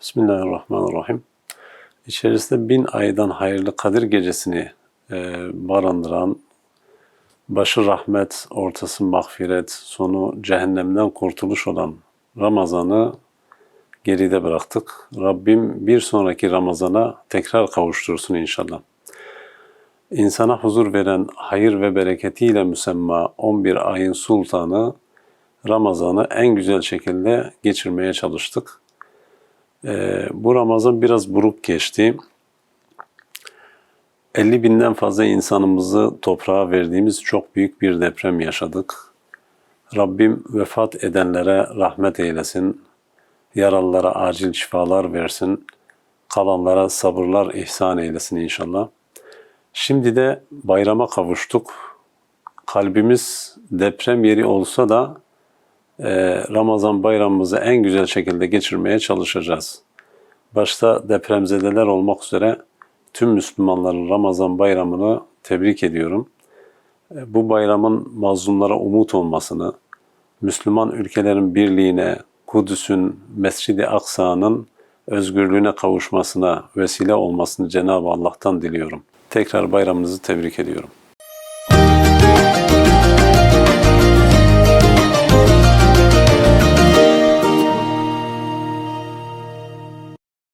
Bismillahirrahmanirrahim. İçerisinde bin aydan hayırlı Kadir gecesini e, barındıran, başı rahmet, ortası mağfiret, sonu cehennemden kurtuluş olan Ramazan'ı geride bıraktık. Rabbim bir sonraki Ramazan'a tekrar kavuştursun inşallah. İnsana huzur veren hayır ve bereketiyle müsemma 11 ayın sultanı Ramazan'ı en güzel şekilde geçirmeye çalıştık. Ee, bu Ramazan biraz buruk geçti. 50 binden fazla insanımızı toprağa verdiğimiz çok büyük bir deprem yaşadık. Rabbim vefat edenlere rahmet eylesin, yaralılara acil şifalar versin, kalanlara sabırlar ihsan eylesin inşallah. Şimdi de bayrama kavuştuk. Kalbimiz deprem yeri olsa da Ramazan bayramımızı en güzel şekilde geçirmeye çalışacağız. Başta depremzedeler olmak üzere tüm Müslümanların Ramazan bayramını tebrik ediyorum. E, Bu bayramın mazlumlara umut olmasını, Müslüman ülkelerin birliğine, Kudüs'ün, Mescid-i Aksa'nın özgürlüğüne kavuşmasına vesile olmasını Cenab-ı Allah'tan diliyorum. Tekrar bayramınızı tebrik ediyorum.